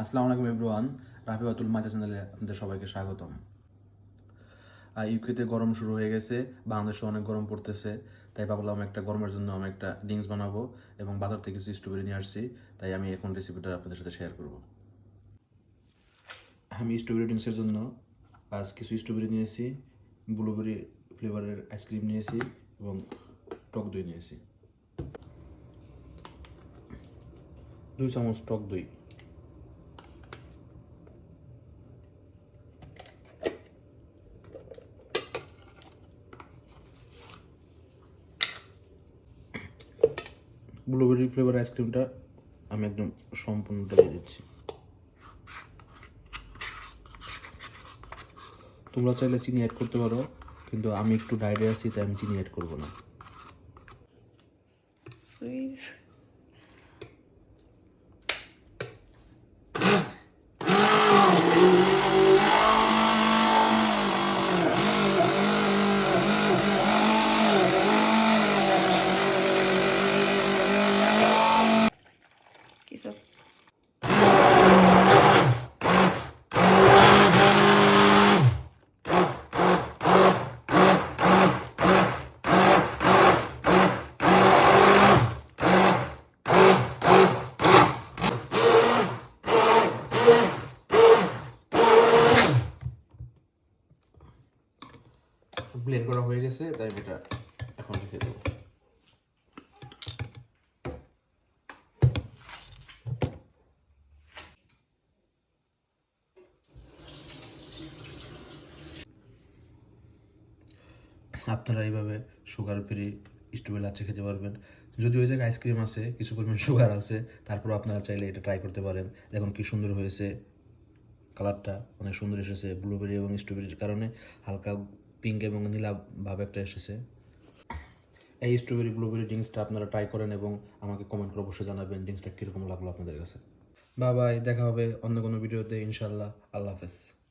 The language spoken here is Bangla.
আসসালামু আলাইকুম এভরিওয়ান রাফিবাতুল মাজা চ্যানেলে আপনাদের সবাইকে স্বাগতম। ইউকেতে গরম শুরু হয়ে গেছে, বাংলাদেশে অনেক গরম পড়তেছে, তাই ভাবলাম একটা গরমের জন্য আমি একটা ড্রিঙ্কস বানাবো এবং বাজার থেকে কিছু স্ট্রবেরি নিয়ে আসছি, তাই আমি এখন রেসিপিটা আপনাদের সাথে শেয়ার করব। আমি স্ট্রবেরি ড্রিঙ্কসের জন্য আজ কিছু স্ট্রবেরি নিয়েছি ব্লুবেরি ফ্লেভারের আইসক্রিম নিয়েছি এবং টক দই নিয়েছি। দুই চামচ টক দই। ব্লুবেরি ফ্লেভার আইসক্রিমটা আমি একদম সম্পূর্ণটা দিয়ে দিচ্ছি। তোমরা চাইলে চিনি অ্যাড করতে পারো, কিন্তু আমি একটু ডায়েটে আছি, তাই আমি চিনি অ্যাড করব না। সুইস সব ব্লেন্ড করা হয়ে গেছে তাই এটা এখন রেখে দেবো। আপনারা এইভাবে সুগার ফ্রি স্টুবে লাচ্ছি খেতে পারবেন। যদি ওই জায়গায় আইসক্রিম আছে, কিছু পরিমাণ সুগার আছে, তারপর আপনারা চাইলে এটা ট্রাই করতে পারেন। দেখুন কি সুন্দর হয়েছে। কালারটা অনেক সুন্দর এসেছে ব্লুবেরি এবং স্ট্রবেরির কারণে হালকা পিঙ্ক এবং নীলা ভাব একটা এসেছে। এই স্ট্রবেরি ব্লুবেরি ড্রিঙ্কসটা আপনারা ট্রাই করেন এবং আমাকে কমেন্ট করে অবশ্যই জানাবেন ড্রিঙ্কসটা কীরকম লাগল আপনাদের কাছে। বা দেখা হবে অন্য কোনো ভিডিওতে ইনশাল্লাহ আল্লাহ হাফেজ।